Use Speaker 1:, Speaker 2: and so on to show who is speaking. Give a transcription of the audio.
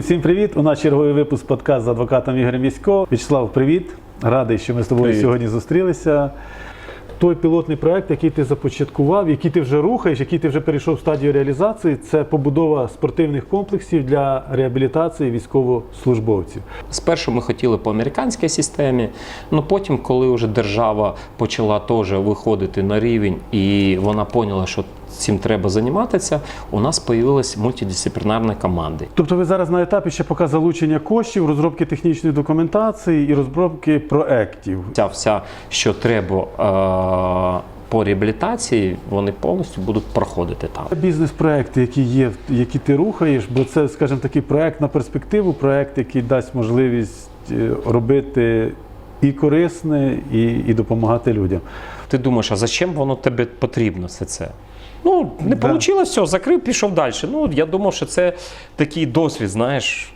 Speaker 1: Всім привіт! У нас черговий випуск подкаст з адвокатом Ігорем Місько. Вячеслав, привіт! Радий, що ми з тобою
Speaker 2: Привіт.
Speaker 1: сьогодні зустрілися. Той пілотний проект, який ти започаткував, який ти вже рухаєш, який ти вже перейшов в стадію реалізації, це побудова спортивних комплексів для реабілітації військовослужбовців.
Speaker 2: Спершу ми хотіли по американській системі, але потім, коли вже держава почала теж виходити на рівень і вона поняла, що цим треба займатися, у нас з'явилися мультидисциплінарні команди.
Speaker 1: Тобто ви зараз на етапі ще поки залучення коштів, розробки технічної документації і розробки проєктів.
Speaker 2: Ця вся, що треба е- по реабілітації, вони повністю будуть проходити там.
Speaker 1: Бізнес-проекти, які є, які ти рухаєш, бо це, скажімо, такий проект на перспективу, проект, який дасть можливість е, робити і корисне, і, і допомагати людям.
Speaker 2: Ти думаєш, а зачем воно тобі потрібно все це? Ну, не
Speaker 1: Да.
Speaker 2: вийшло, все, закрив, пішов далі. Ну, я думав, що це такий досвід, знаєш.